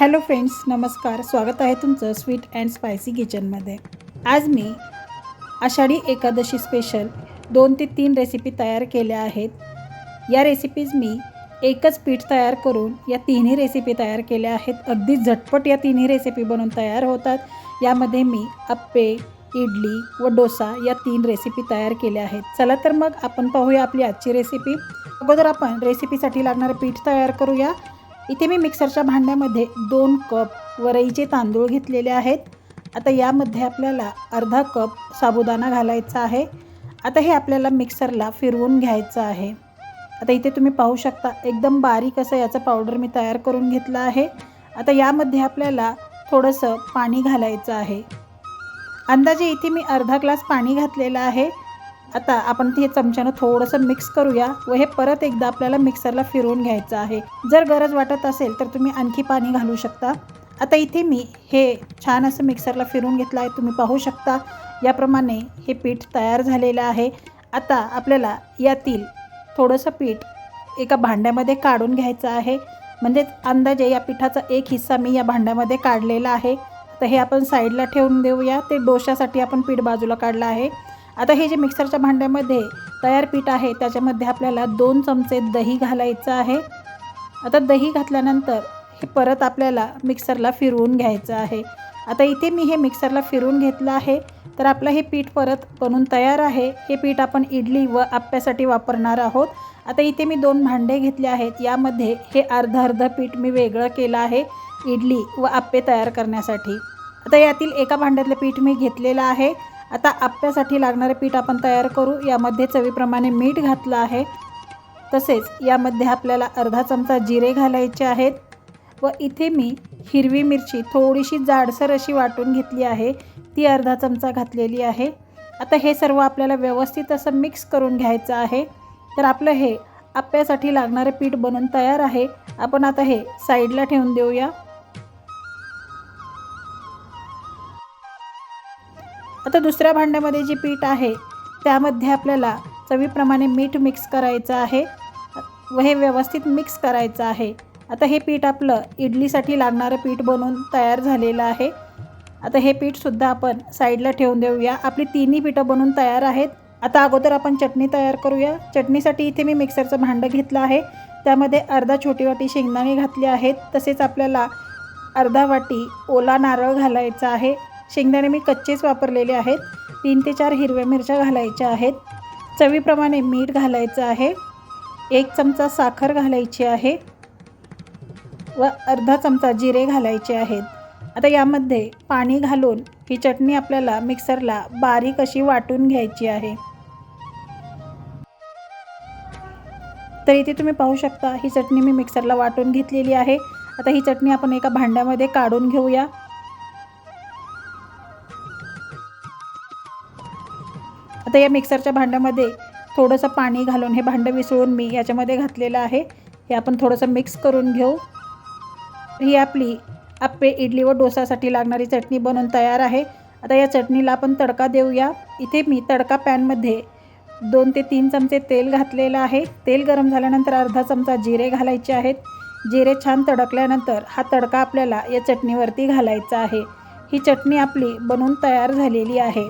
Hello friends नमस्कार. स्वागत आहे तुमचं स्वीट अँड स्पायसी किचनमध्ये. आज मी आषाढी एकादशी स्पेशल दोन ते तीन रेसिपी तयार केल्या आहेत. या रेसिपीज मी एकच पीठ तयार करून या तिन्ही रेसिपी तयार केल्या आहेत. अगदी झटपट या तिन्ही रेसिपी बनवून तयार होतात. यामध्ये मी अप्पे इडली व डोसा या तीन रेसिपी तयार केल्या आहेत. चला तर मग आपण पाहूया आपली आजची रेसिपी अगोदर आपण रेसिपीसाठी लागणारं पीठ तयार करूया. इथे मी मिक्सरच्या भांड्यामध्ये दोन कप वरईचे तांदूळ घेतलेले आहेत. आता यामध्ये आपल्याला अर्धा कप साबुदाणा घालायचा आहे. आता हे आपल्याला मिक्सरला फिरवून घ्यायचं आहे. आता इथे तुम्ही पाहू शकता एकदम बारीक असं याचं पावडर मी तयार करून घेतलं आहे. आता यामध्ये आपल्याला थोडंसं पाणी घालायचं आहे. अंदाजे इथे मी अर्धा ग्लास पाणी घातलेलं आहे. आता आपण ते चमच्यानं थोडंसं मिक्स करूया व हे परत एकदा आपल्याला मिक्सरला फिरवून घ्यायचं आहे. जर गरज वाटत असेल तर तुम्ही आणखी पाणी घालू शकता. आता इथे मी हे छान असं मिक्सरला फिरून घेतलं आहे. तुम्ही पाहू शकता. याप्रमाणे हे पीठ तयार झालेलं आहे. आता आपल्याला यातील थोडंसं पीठ एका भांड्यामध्ये काढून घ्यायचं आहे. म्हणजेच अंदाजे या पिठाचा एक हिस्सा मी या भांड्यामध्ये काढलेला आहे. तर हे आपण साईडला ठेवून देऊया. ते डोशासाठी आपण पीठ बाजूला काढलं आहे. आता हे जे मिक्सरच्या भांड्यामध्ये तयार पीठ आहे त्याच्यामध्ये आपल्याला दोन चमचे दही घालायचं आहे. आता दही घातल्यानंतर हे परत आपल्याला मिक्सरला फिरवून घ्यायचं आहे. आता इथे मी हे मिक्सरला फिरवून घेतलं आहे. तर आपलं हे पीठ परत बनून तयार आहे. हे पीठ आपण इडली व आप्यासाठी वापरणार आहोत. आता इथे मी दोन भांडे घेतले आहेत. यामध्ये हे अर्ध अर्ध पीठ मी वेगळं केलं आहे इडली व आप्पे तयार करण्यासाठी. आता यातील एका भांड्यातलं पीठ मी घेतलेलं आहे. आता आप्प्यासाठी लागणारे पीठ आपण तयार करू. यामध्ये चवीप्रमाणे मीठ घातलं आहे. तसेच यामध्ये आपल्याला अर्धा चमचा जिरे घालायचे आहेत. व इथे मी हिरवी मिरची थोडीशी जाडसर अशी वाटून घेतली आहे. ती अर्धा चमचा घातलेली आहे. आता हे सर्व आपल्याला व्यवस्थित असं मिक्स करून घ्यायचं आहे. तर आपलं हे आप्प्यासाठी लागणारे पीठ बनून तयार आहे. आपण आता हे साईडला ठेवून देऊया. आता दुसऱ्या भांड्यामध्ये जे पीठ आहे त्यामध्ये आपल्याला चवीप्रमाणे मीठ मिक्स करायचं आहे व हे व्यवस्थित मिक्स करायचं आहे. आता हे पीठ आपलं इडलीसाठी लागणारं पीठ बनवून तयार झालेलं आहे. आता हे पीठसुद्धा आपण साईडला ठेवून देऊया. आपली तिन्ही पिठं बनवून तयार आहेत. आता अगोदर आपण चटणी तयार करूया. चटणीसाठी इथे मी मिक्सरचं भांडं घेतलं आहे. त्यामध्ये अर्धा छोटी वाटी शेंगदाणे घातले आहेत. तसेच आपल्याला अर्धा वाटी ओला नारळ घालायचा आहे. शेंगदाणे मी कच्चेच वापरलेले आहेत. तीन ते चार हिरव्या मिरच्या घालायच्या आहेत. चवीप्रमाणे मीठ घालायचं आहे. एक चमचा साखर घालायची आहे. व अर्धा चमचा जिरे घालायचे आहेत. आता यामध्ये पाणी घालून ही चटणी आपल्याला मिक्सरला बारीक अशी वाटून घ्यायची आहे. तर इथे तुम्ही पाहू शकता ही चटणी मी मिक्सरला वाटून घेतलेली आहे. आता ही चटणी आपण एका भांड्यामध्ये काढून घेऊया. आता या मिक्सरच्या भांड्यामध्ये थोडंसं पाणी घालून हे भांडं विसळून मी याच्यामध्ये घातलेलं आहे. हे आपण थोडंसं मिक्स करून घेऊ. ही आपली आप्पे इडली व डोसासाठी लागणारी चटणी बनवून तयार आहे. आता या चटणीला आपण तडका देऊया. इथे मी तडका पॅनमध्ये दोन ते तीन चमचे तेल घातलेलं आहे. तेल गरम झाल्यानंतर अर्धा चमचा जिरे घालायचे आहेत. जिरे छान तडकल्यानंतर हा तडका आपल्याला या चटणीवरती घालायचा आहे. ही चटणी आपली बनवून तयार झालेली आहे.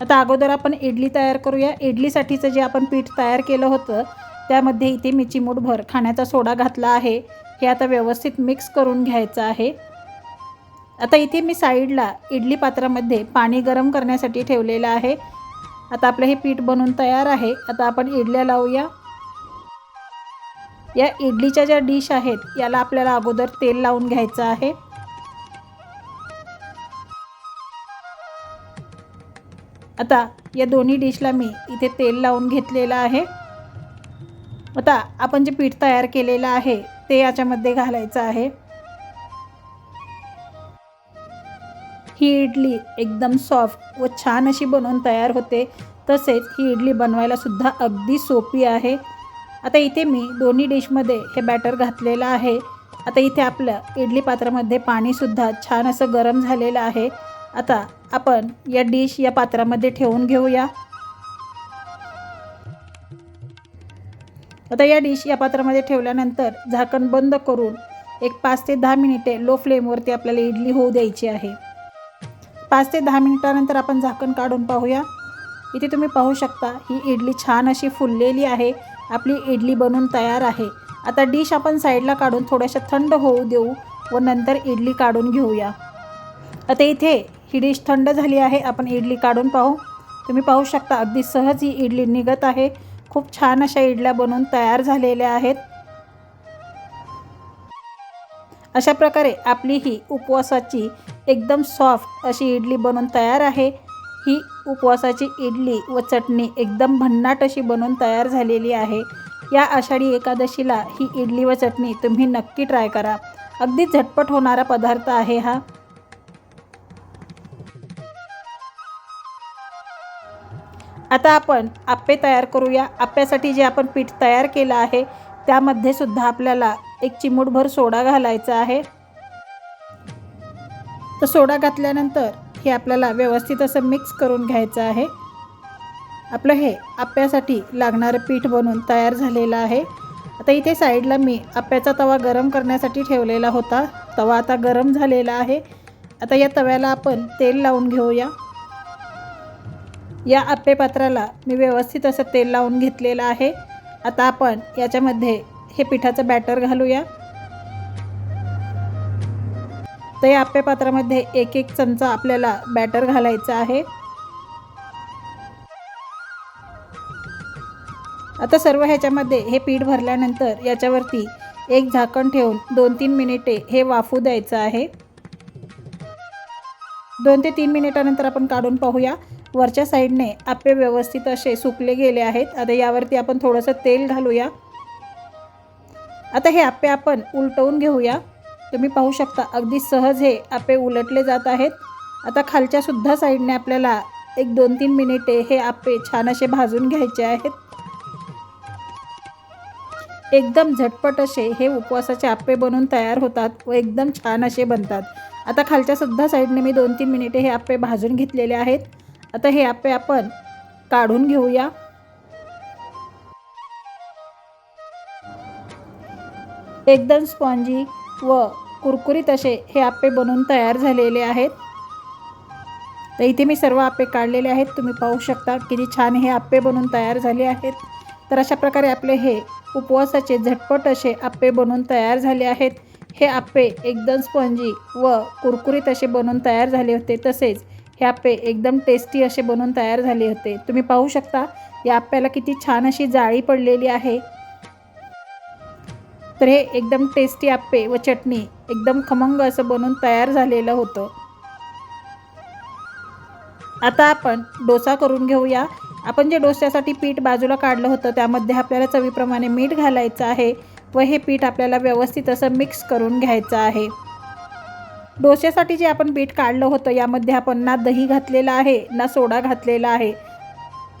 आता अगोदर आपण इडली तयार करूया. इडलीसाठीचं जे आपण पीठ तयार केलं होतं त्यामध्ये इथे मी चिमूटभर खाण्याचा सोडा घातला आहे. हे आता व्यवस्थित मिक्स करून घ्यायचं आहे. आता इथे मी साईडला इडली पात्रामध्ये पाणी गरम करण्यासाठी ठेवलेलं आहे. आता आपलं हे पीठ बनवून तयार आहे. आता आपण इडल्या लावूया. या इडलीच्या ज्या डिश आहेत याला आपल्याला अगोदर तेल लावून घ्यायचं आहे. आता या दोन्ही डिशला मी इथे तेल लावून घेतलेलं आहे. आता आपण जे पीठ तयार केलेलं आहे ते याच्यामध्ये घालायचं आहे. ही इडली एकदम सॉफ्ट व छान अशी बनवून तयार होते. तसेच ही इडली बनवायला सुद्धा अगदी सोपी आहे. आता इथे मी दोन्ही डिशमध्ये हे बॅटर घातलेलं आहे. आता इथे आपलं इडली पात्रामध्ये पाणीसुद्धा छान असं गरम झालेलं आहे. आता आपण या डिश या पात्रामध्ये ठेवून घेऊया. आता या डिश या पात्रामध्ये ठेवल्यानंतर झाकण बंद करून एक पाच ते दहा मिनिटे लो फ्लेमवरती आपल्याला इडली होऊ द्यायची आहे. पाच ते दहा मिनिटानंतर आपण झाकण काढून पाहूया. इथे तुम्ही पाहू शकता ही इडली छान अशी फुललेली आहे. आपली इडली बनून तयार आहे. आता डिश आपण साईडला काढून थोड्याशा थंड होऊ देऊ व नंतर इडली काढून घेऊया. आता इथे ही डिश थंड झाली आहे. आपण इडली काढून पाहू. तुम्ही पाहू शकता अगदी सहज ही इडली निघत आहे. खूप छान अशा इडल्या बनवून तयार झालेल्या आहेत. अशा प्रकारे आपली ही उपवासाची एकदम सॉफ्ट अशी इडली बनवून तयार आहे. ही उपवासाची इडली व चटणी एकदम भन्नाट अशी बनवून तयार झालेली आहे. या आषाढी एकादशीला ही इडली व चटणी तुम्ही नक्की ट्राय करा. अगदी झटपट होणारा पदार्थ आहे हा. आता आपण आप्पे तयार करूया. आप्प्यासाठी जे आपण पीठ तयार केलं आहे त्यामध्ये सुद्धा आपल्याला एक चिमूटभर सोडा घालायचा आहे. तर सोडा घातल्यानंतर हे आपल्याला व्यवस्थित असं मिक्स करून घ्यायचं आहे. आपलं हे आप्प्यासाठी लागणारं पीठ बनवून तयार झालेलं आहे. आता इथे साईडला मी आप्प्याचा तवा गरम करण्यासाठी ठेवलेला होता. तवा आता गरम झालेला आहे. आता या तव्याला आपण तेल लावून घेऊया. या आप्पे पात्राला मी व्यवस्थित असं तेल लावून घेतलेलं आहे. आता आपण याच्यामध्ये हे पिठाचं बॅटर घालूया. तर या आप्पे पात्रामध्ये एक एक चमचा आपल्याला बॅटर घालायचं आहे. आता सर्व ह्याच्यामध्ये हे पीठ भरल्यानंतर याच्यावरती एक झाकण ठेवून दोन तीन मिनिटे हे वाफू द्यायचं आहे. दोन ते तीन मिनिटानंतर आपण काढून पाहूया. वरच्या साईडने आप्पे व्यवस्थित असे सुकले गेले आहेत. आता यावरती आपण थोडंसं तेल घालूया. आता हे आप्पे आपण उलटवून घेऊया. तुम्ही पाहू शकता अगदी सहज हे आप्पे उलटले जात आहेत. आता खालच्या सुद्धा साईडने आपल्याला एक दोन तीन मिनिटे हे आप्पे छान असे भाजून घ्यायचे आहेत. एकदम झटपट असे हे उपवासाचे आप्पे बनवून तयार होतात व एकदम छान असे बनतात. आता खालच्या सुद्धा साईडने मी दोन तीन मिनिटे हे आप्पे भाजून घेतलेले आहेत. आता हे आप्पे आपण काढून घेऊया. एकदम स्पॉन्जी व कुरकुरीत असे हे आप्पे बनवून तयार झालेले आहेत. तर इथे मी सर्व आप्पे काढलेले आहेत. तुम्ही पाहू शकता किती छान हे आप्पे बनवून तयार झाले आहेत. तर अशा प्रकारे आपले हे उपवासाचे झटपट असे आप्पे बनवून तयार झाले आहेत. हे आप्पे एकदम स्पॉन्जी व कुरकुरीत असे बनवून तयार झाले होते तसेच हे आप्पे एकदम टेस्टी असे बनवून तयार झाले होते. तुम्ही पाहू शकता या आप्याला किती छान अशी जाळी पडलेली आहे. तर हे एकदम टेस्टी आप्पे व चटणी एकदम खमंग असं बनवून तयार झालेलं होतं. आता आपण डोसा करून घेऊया. आपण जे डोस्यासाठी पीठ बाजूला काढलं होतं त्यामध्ये आपल्याला चवीप्रमाणे मीठ घालायचं आहे व हे पीठ आपल्याला व्यवस्थित असं मिक्स करून घ्यायचं आहे. डोश्यासाठी जे आपण पीठ काढलं होतं यामध्ये आपण ना दही घातलेला आहे ना सोडा घातलेला आहे.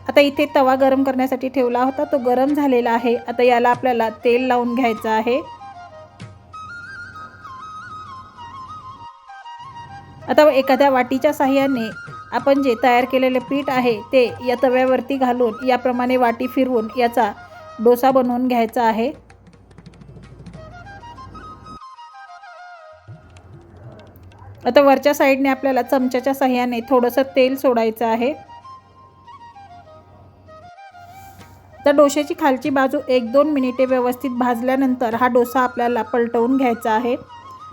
आता इथे तवा गरम करण्यासाठी ठेवला होता तो गरम झालेला आहे. आता याला आपल्याला तेल लावून घ्यायचं आहे. आता एखाद्या वाटीच्या साह्याने आपण जे तयार केलेले पीठ आहे ते या तव्यावरती घालून याप्रमाणे वाटी फिरवून याचा डोसा बनवून घ्यायचा आहे. आता वरच्या साईडने आपल्याला चमच्याच्या सहाय्याने थोडंसं तेल सोडायचं आहे. तर डोश्याची खालची बाजू एक दोन मिनिटे व्यवस्थित भाजल्यानंतर हा डोसा आपल्याला पलटवून घ्यायचा आहे.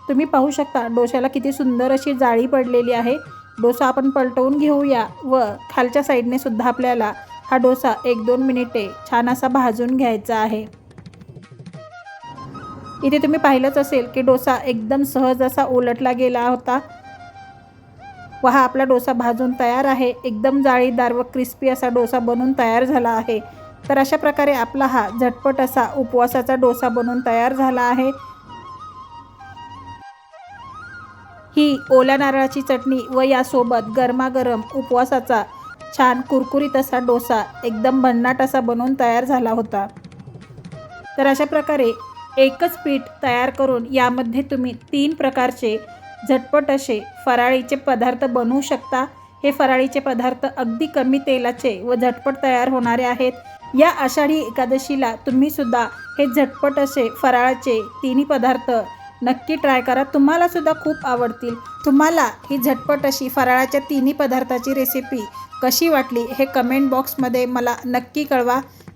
तुम्ही पाहू शकता डोश्याला किती सुंदर अशी जाळी पडलेली आहे. डोसा आपण पलटवून घेऊया व खालच्या साईडने सुद्धा आपल्याला हा डोसा एक दोन मिनिटे छान असा भाजून घ्यायचा आहे. इथे तुम्ही पाहिलंच असेल की डोसा एकदम सहज असा उलटला गेला होता. व हा आपला डोसा भाजून तयार आहे. एकदम जाळीदार व क्रिस्पी असा डोसा बनून तयार झाला आहे. तर अशा प्रकारे आपला हा झटपट असा उपवासाचा डोसा बनून तयार झाला आहे. ही ओल्या नारळाची चटणी व यासोबत गरमागरम उपवासाचा छान कुरकुरीत असा डोसा एकदम भन्नाट असा बनवून तयार झाला होता. तर अशा प्रकारे एकच पीठ तयार करून यामध्ये तुम्ही तीन प्रकारचे झटपट असे फराळीचे पदार्थ बनवू शकता. हे फराळीचे पदार्थ अगदी कमी तेलाचे व झटपट तयार होणारे आहेत. या आषाढी एकादशीला तुम्हीसुद्धा हे झटपट असे फराळाचे तिन्ही पदार्थ नक्की ट्राय करा. तुम्हालासुद्धा खूप आवडतील. तुम्हाला ही झटपट अशी फराळाच्या तिन्ही पदार्थाची रेसिपी कशी वाटली हे कमेंट बॉक्समध्ये मला नक्की कळवा.